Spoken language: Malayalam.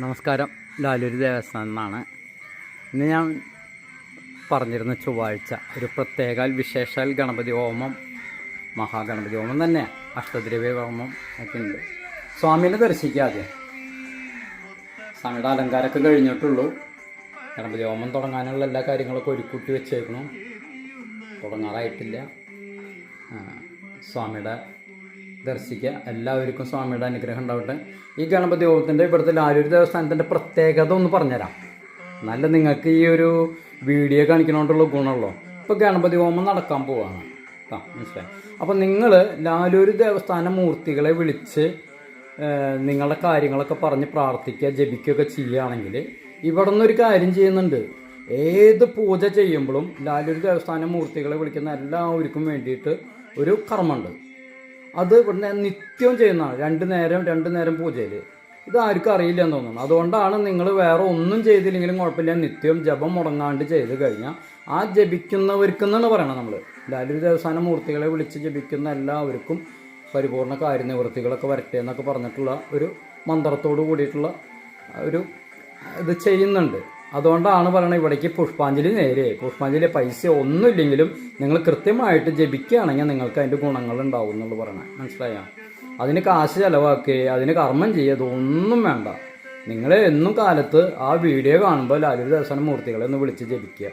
നമസ്കാരം. ലാലൂരി ദേവസ്ഥാനം എന്നാണ് ഇന്ന് ഞാൻ പറഞ്ഞിരുന്ന ചൊവ്വാഴ്ച ഒരു പ്രത്യേക വിശേഷാൽ ഗണപതി ഹോമം മഹാഗണപതി ഹോമം തന്നെ അഷ്ടദ്രവ്യ ഹോമം ഒക്കെ ഉണ്ട്. സ്വാമിനെ ദർശിക്കാതെ സ്വാമിയുടെ അലങ്കാരമൊക്കെ കഴിഞ്ഞിട്ടുള്ളൂ. ഗണപതി ഹോമം തുടങ്ങാനുള്ള എല്ലാ കാര്യങ്ങളൊക്കെ ഒരുക്കൂട്ടി വെച്ചേക്കണം. തുടങ്ങാറായിട്ടില്ല. സ്വാമിയുടെ ദർശിക്കുക. എല്ലാവർക്കും സ്വാമിയുടെ അനുഗ്രഹം ഉണ്ടാവട്ടെ. ഈ ഗണപതി ഹോമത്തിന്റെ ഇവിടുത്തെ ലാലൂർ ദേവസ്ഥാനത്തിന്റെ പ്രത്യേകത ഒന്ന് പറഞ്ഞുതരാം. നല്ല നിങ്ങൾക്ക് ഈ ഒരു വീഡിയോ കാണിക്കണോണ്ടുള്ള ഗുണമുള്ളൂ. ഇപ്പോൾ ഗണപതി ഹോമം നടക്കാൻ പോവാണ്. ആ മനസ്സിലായി. അപ്പോൾ നിങ്ങൾ ലാലൂർ ദേവസ്ഥാന മൂർത്തികളെ വിളിച്ച് നിങ്ങളുടെ കാര്യങ്ങളൊക്കെ പറഞ്ഞ് പ്രാർത്ഥിക്കുക ജപിക്കുകയൊക്കെ ചെയ്യുകയാണെങ്കിൽ ഇവിടെ നിന്നൊരു കാര്യം ചെയ്യുന്നുണ്ട്. ഏത് പൂജ ചെയ്യുമ്പോഴും ലാലൂർ ദേവസ്ഥാന മൂർത്തികളെ വിളിക്കുന്ന എല്ലാവർക്കും വേണ്ടിയിട്ട് ഒരു കർമ്മമുണ്ട്. അത് ഇവിടുന്ന് നിത്യവും ചെയ്യുന്നതാണ് രണ്ട് നേരം രണ്ട് നേരം പൂജയിൽ ഇത് ആർക്കും അറിയില്ല എന്ന് തോന്നുന്നു. അതുകൊണ്ടാണ് നിങ്ങൾ വേറെ ഒന്നും ചെയ്തില്ലെങ്കിലും കുഴപ്പമില്ല. നിത്യവും ജപം മുടങ്ങാണ്ട് ചെയ്ത് കഴിഞ്ഞാൽ ആ ജപിക്കുന്നവർക്കെന്നാണ് പറയണത് നമ്മൾ ലാലൂർ ദേവസ്ഥാന മൂർത്തികളെ വിളിച്ച് ജപിക്കുന്ന എല്ലാവർക്കും പരിപൂർണ കാര്യനിവൃത്തികളൊക്കെ വരട്ടെ എന്നൊക്കെ പറഞ്ഞിട്ടുള്ള ഒരു മന്ത്രത്തോട് കൂടിയിട്ടുള്ള ഒരു ഇത് ചെയ്യുന്നുണ്ട്. അതുകൊണ്ടാണ് പറയുന്നത് ഇവിടേക്ക് പുഷ്പാഞ്ജലി നേരെ. പുഷ്പാഞ്ജലി പൈസ ഒന്നുമില്ലെങ്കിലും നിങ്ങൾ കൃത്യമായിട്ട് ജപിക്കുകയാണെങ്കിൽ നിങ്ങൾക്ക് അതിന്റെ ഗുണങ്ങൾ ഉണ്ടാവും എന്നുള്ളത് പറയണേ. മനസ്സിലായോ? അതിന് കാശ് ചിലവാക്കുക അതിന് കർമ്മം ചെയ്യുക ഇതൊന്നും വേണ്ട. നിങ്ങൾ എന്നും കാലത്ത് ആ വീഡിയോ കാണുമ്പോൾ ലാലൂർ ദർശന മൂർത്തികളെ ഒന്ന് വിളിച്ച് ജപിക്കുക.